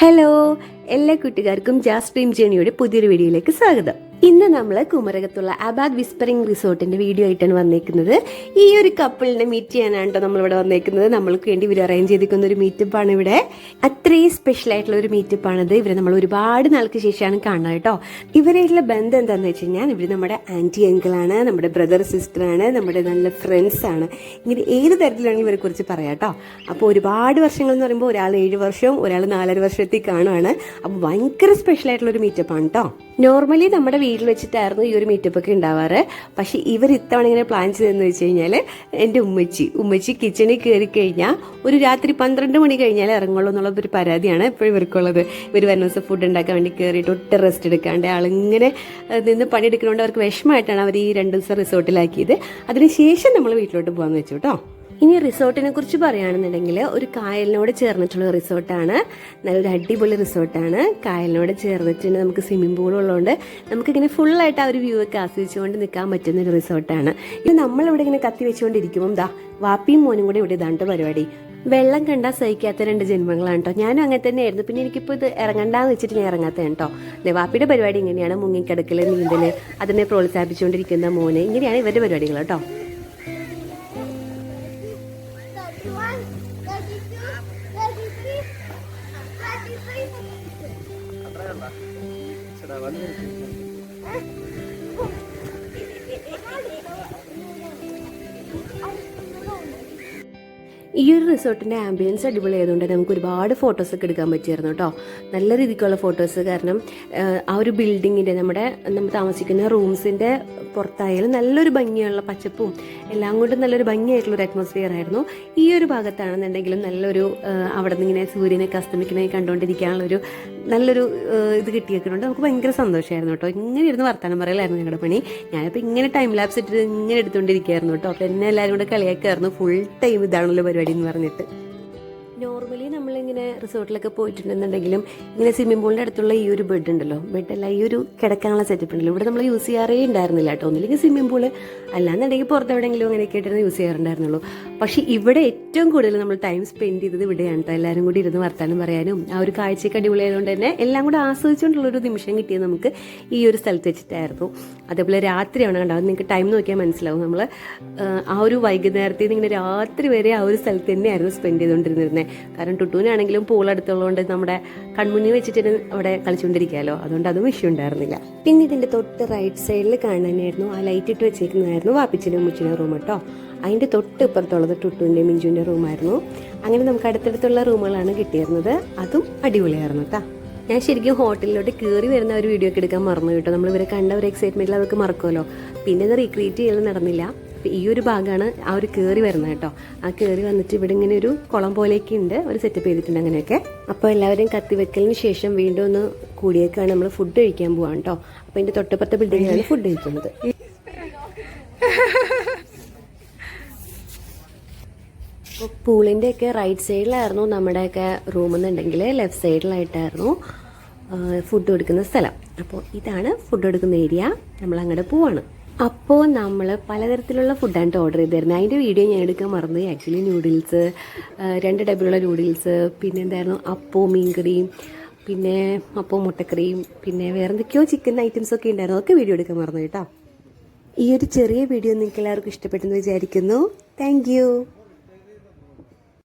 Hello എല്ലാ കൂട്ടുകാർക്കും jazz ജേണിയുടെ പുതിയൊരു വീഡിയോയിലേക്ക് സ്വാഗതം. ഇന്ന് നമ്മൾ കുമരകത്തുള്ള അബാദ് വിസ്പറിംഗ് റിസോർട്ടിന്റെ വീഡിയോ ആയിട്ടാണ് വന്നേക്കുന്നത്. ഈ ഒരു കപ്പിളിനെ മീറ്റ് ചെയ്യാനാണ് കേട്ടോ നമ്മളിവിടെ വന്നേക്കുന്നത്. നമ്മൾക്ക് വേണ്ടി ഇവർ അറേഞ്ച് ചെയ്തിരിക്കുന്ന ഒരു മീറ്റപ്പ് ആണ് ഇവിടെ. അത്രയും സ്പെഷ്യൽ ആയിട്ടുള്ള ഒരു മീറ്റപ്പ് ആണിത്. ഇവരെ നമ്മൾ ഒരുപാട് നാൾക്ക് ശേഷമാണ് കാണുന്നത് കേട്ടോ ഇവരായിട്ടുള്ള ബന്ധം എന്താണെന്ന് വെച്ച് കഴിഞ്ഞാൽ ഇവർ നമ്മുടെ ആന്റി അങ്കിളാണ് നമ്മുടെ ബ്രദർ സിസ്റ്റർ ആണ് നമ്മുടെ നല്ല ഫ്രണ്ട്സ് ആണ്. ഇങ്ങനെ ഏത് തരത്തിലാണെങ്കിലും ഇവരെ കുറിച്ച് പറയാം കേട്ടോ അപ്പോൾ ഒരുപാട് വർഷങ്ങൾ എന്ന് പറയുമ്പോൾ ഒരാൾ ഏഴ് വർഷവും ഒരാൾ നാലര വർഷത്തിൽ കാണുവാണ്. അപ്പോൾ ഭയങ്കര സ്പെഷ്യൽ ആയിട്ടുള്ള ഒരു മീറ്റപ്പ് ആണ് കേട്ടോ നോർമലി നമ്മുടെ വീട്ടിൽ വെച്ചിട്ടായിരുന്നു ഈ ഒരു മീറ്റപ്പൊക്കെ ഉണ്ടാവാറ്. പക്ഷെ ഇവർ ഇത്തവണ ഇങ്ങനെ പ്ലാൻ ചെയ്തതെന്ന് വെച്ച് കഴിഞ്ഞാൽ എന്റെ ഉമ്മച്ചി ഉമ്മച്ചി കിച്ചണിൽ കയറി കഴിഞ്ഞാൽ ഒരു രാത്രി പന്ത്രണ്ട് മണി കഴിഞ്ഞാൽ ഇറങ്ങുള്ളൂ എന്നുള്ള ഒരു പരാതിയാണ് എപ്പോഴും ഇവർക്കുള്ളത്. ഇവർ വരുന്ന ദിവസം ഫുഡ് ഉണ്ടാക്കാൻ വേണ്ടി കയറിയിട്ട് ഒട്ടും റെസ്റ്റ് എടുക്കാണ്ട് ആളിങ്ങനെ നിന്ന് പണിയെടുക്കുന്നതുകൊണ്ട് അവർക്ക് വിഷമമായിട്ടാണ് അവർ ഈ രണ്ട് ദിവസം റിസോർട്ടിലാക്കിയത് അതിനുശേഷം നമ്മൾ വീട്ടിലോട്ട് പോകാമെന്ന് വെച്ചു കേട്ടോ. ഇനി റിസോർട്ടിനെ കുറിച്ച് പറയുകയാണെന്നുണ്ടെങ്കിൽ ഒരു കായലിനോട് ചേർന്നിട്ടുള്ള റിസോർട്ടാണ്. നല്ലൊരു അടിപൊളി റിസോർട്ടാണ്. കായലിനോട് ചേർന്നിട്ടുണ്ട് നമുക്ക് സ്വിമ്മിംഗ് പൂൾ ഉള്ളതുകൊണ്ട് നമുക്കിങ്ങനെ ഫുള്ളായിട്ട് ആ ഒരു വ്യൂ ഒക്കെ ആസ്വദിച്ചുകൊണ്ട് നിൽക്കാൻ പറ്റുന്ന ഒരു റിസോർട്ടാണ്. ഇത് നമ്മളിവിടെ ഇങ്ങനെ കത്തി വെച്ചുകൊണ്ടിരിക്കുമ്പോൾ ദാ വാപ്പിയും മോനും കൂടെ ഇവിടെ ഇതാണ് പരിപാടി. വെള്ളം കണ്ടാൽ സഹിക്കാത്ത രണ്ട് ജന്മങ്ങളാണ് കേട്ടോ ഞാനും അങ്ങനെ തന്നെയായിരുന്നു. പിന്നെ എനിക്കിപ്പോൾ ഇത് ഇറങ്ങണ്ടാന്ന് വെച്ചിട്ട് ഞാൻ ഇറങ്ങാത്തതാണ് കേട്ടോ വാപ്പിയുടെ പരിപാടി ഇങ്ങനെയാണ്. മുങ്ങിക്കിടക്കൽ നീന്തൽ അതിനെ പ്രോത്സാഹിപ്പിച്ചുകൊണ്ടിരിക്കുന്ന മോന്. ഇങ്ങനെയാണ് ഇവരുടെ പരിപാടികൾ കേട്ടോ thirty-three. ഈ ഒരു റിസോർട്ടിന്റെ ആംബിയൻസ് അടിപൊളിയായതുകൊണ്ട് നമുക്ക് ഒരുപാട് ഫോട്ടോസ് ഒക്കെ എടുക്കാൻ പറ്റിയായിരുന്നു കേട്ടോ നല്ല രീതിക്കുള്ള ഫോട്ടോസ് കാരണം ആ, ഒരു ബിൽഡിങ്ങിന്റെ നമ്മുടെ നമ്മൾ താമസിക്കുന്ന റൂംസിന്റെ പുറത്തായാലും നല്ലൊരു ഭംഗിയുള്ള പച്ചപ്പും എല്ലാം കൊണ്ടും നല്ലൊരു ഭംഗിയായിട്ടുള്ള ഒരു അറ്റ്മോസ്ഫിയർ ആയിരുന്നു. ഈ ഒരു ഭാഗത്താണെന്നുണ്ടെങ്കിലും നല്ലൊരു അവിടെ നിന്ന് ഇങ്ങനെ സൂര്യനൊക്കെ അസ്തമിക്കുന്നത് കണ്ടുകൊണ്ടിരിക്കാനുള്ള ഒരു നല്ലൊരു ഇത് കിട്ടിയേക്കുന്നുണ്ട് നമുക്ക് ഭയങ്കര സന്തോഷമായിരുന്നു കേട്ടോ ഇങ്ങനെ ഇരുന്ന് വർത്താനം പറയലായിരുന്നു ഞങ്ങളുടെ പണി. ഞാനിപ്പോൾ ഇങ്ങനെ ടൈം ലാബ്സ് ഇട്ടിട്ട് ഇങ്ങനെ എടുത്തുകൊണ്ടിരിക്കുകയായിരുന്നു കേട്ടോ അപ്പോൾ എന്നെ എല്ലാവരും കൂടെ കളിയാക്കായിരുന്നു. ഫുൾ ടൈം ഇതാണല്ലോ പരിപാടി. എന്ന് പറഞ്ഞിട്ട് നമ്മളിങ്ങനെ റിസോർട്ടിലൊക്കെ പോയിട്ടുണ്ടെന്നുണ്ടെങ്കിലും ഇങ്ങനെ സ്വിമ്മിംഗ് പൂളിന്റെ അടുത്തുള്ള ഈ ഒരു ബെഡ് ഉണ്ടല്ലോ. ബെഡല്ല ഈ ഒരു കിടക്കാനുള്ള സെറ്റപ്പ് ഉണ്ടല്ലോ. ഇവിടെ നമ്മൾ യൂസ് ചെയ്യാറേ ഉണ്ടായിരുന്നില്ല കേട്ടോ. ഒന്നില്ലെങ്കിൽ സ്വിമ്മിംഗ് പൂൾ അല്ലാന്നുണ്ടെങ്കിൽ പുറത്ത് എവിടെയെങ്കിലും അങ്ങനെയൊക്കെ ആയിട്ടാണ് യൂസ് ചെയ്യാറുണ്ടായിരുന്നുള്ളൂ. പക്ഷേ ഇവിടെ ഏറ്റവും കൂടുതൽ നമ്മൾ ടൈം സ്പെൻഡ് ചെയ്തത് ഇവിടെയാണ് കേട്ടോ എല്ലാവരും കൂടി ഇരുന്ന് വർത്താനം പറയാനും ആ ഒരു കാഴ്ചയ്ക്ക് അടിപൊളിയായതുകൊണ്ട് തന്നെ എല്ലാം കൂടെ ആസ്വദിച്ചുകൊണ്ടുള്ള ഒരു നിമിഷം കിട്ടിയത് നമുക്ക് ഈ ഒരു സ്ഥലത്ത് വെച്ചിട്ടായിരുന്നു. അതേപോലെ രാത്രിയാണ് കണ്ടാവും നിങ്ങൾക്ക് ടൈം നോക്കിയാൽ മനസ്സിലാവും. നമ്മൾ ആ ഒരു വൈകുന്നേരത്തിൽ നിന്ന് ഇങ്ങനെ രാത്രി വരെ ആ ഒരു സ്ഥലത്ത് തന്നെയായിരുന്നു സ്പെൻഡ് ചെയ്തുകൊണ്ടിരുന്നിരുന്നത് കാരണം ടുട്ടൂനാണെങ്കിലും പൂൾ അടുത്തുള്ളതുകൊണ്ട് നമ്മുടെ കൺമുന്നിൽ വെച്ചിട്ട് അവിടെ കളിച്ചുകൊണ്ടിരിക്കാമല്ലോ അതുകൊണ്ട് അതും വിഷയം ഉണ്ടായിരുന്നില്ല. പിന്നെ ഇതിന്റെ തൊട്ട് റൈറ്റ് സൈഡിൽ കാണാനായിരുന്നു. ആ ലൈറ്റ് ഇട്ട് വെച്ചേക്കുന്നതായിരുന്നു വാപ്പിച്ചിനും മുച്ചിനും റൂം കേട്ടോ അതിന്റെ തൊട്ട് ഇപ്പുറത്തുള്ളത് ടുട്ടുവിന്റെ മിഞ്ചുവിന്റെ റൂമായിരുന്നു അങ്ങനെ നമുക്ക് അടുത്തടുത്തുള്ള റൂമുകളാണ് കിട്ടിയിരുന്നത്. അതും അടിപൊളിയായിരുന്നു കേട്ടോ ഞാൻ ശരിക്കും ഹോട്ടലിലോട്ട് കയറി വരുന്ന ഒരു വീഡിയോ ഒക്കെ എടുക്കാൻ മറന്നു കേട്ടോ നമ്മൾ ഇവരെ കണ്ട ഒരു എക്സൈറ്റ്മെന്റിൽ അതൊക്കെ മറക്കുമല്ലോ പിന്നെ അത് റീക്രിയേറ്റ് ചെയ്യൽ നടന്നില്ല. അപ്പോൾ ഈ ഒരു ഭാഗമാണ് ആ ഒരു കയറി വരുന്നത് കേട്ടോ. ആ കയറി വന്നിട്ട് ഇവിടെ ഇങ്ങനെ ഒരു കുളം പോലെയൊക്കെ ഉണ്ട്. ഒരു സെറ്റപ്പ് ചെയ്തിട്ടുണ്ട് അങ്ങനെയൊക്കെ. അപ്പോൾ എല്ലാവരെയും കത്തിവെക്കലിന് ശേഷം വീണ്ടും ഒന്ന് കൂടിയേക്കാണ് നമ്മൾ ഫുഡ് കഴിക്കാൻ പോവാണ് കേട്ടോ. അപ്പോൾ അതിന്റെ തൊട്ടപ്പുറത്തെ ബിൽഡിങ്ങിലാണ് ഫുഡ് കഴിക്കുന്നത്. പൂളിന്റെ ഒക്കെ റൈറ്റ് സൈഡിലായിരുന്നു നമ്മുടെയൊക്കെ റൂം എന്നുണ്ടെങ്കിൽ ലെഫ്റ്റ് സൈഡിലായിട്ടായിരുന്നു ഫുഡ് കൊടുക്കുന്ന സ്ഥലം. അപ്പോൾ ഇതാണ് ഫുഡ് കൊടുക്കുന്ന ഏരിയ നമ്മൾ അങ്ങോട്ട് പോവാണ്. അപ്പോൾ നമ്മൾ പലതരത്തിലുള്ള ഫുഡാണ് ഓർഡർ ചെയ്തിരുന്നത് അതിന്റെ വീഡിയോ ഞാൻ എടുക്കാൻ മറന്നു ആക്ച്വലി ന്യൂഡിൽസ് രണ്ട് ടൈപ്പിലുള്ള ന്യൂഡിൽസ് പിന്നെ എന്തായിരുന്നു? അപ്പോ മീൻകറിയും പിന്നെ അപ്പോ മുട്ടക്കറിയും പിന്നെ വേറെ എന്തൊക്കെയോ ചിക്കൻ ഐറ്റംസ് ഒക്കെ ഉണ്ടായിരുന്നു. അതൊക്കെ വീഡിയോ എടുക്കാൻ മറന്നു കേട്ടോ ഈ ഒരു ചെറിയ വീഡിയോ നിങ്ങൾക്ക് എല്ലാവർക്കും ഇഷ്ടപ്പെട്ടെന്ന് വിചാരിക്കുന്നു. താങ്ക്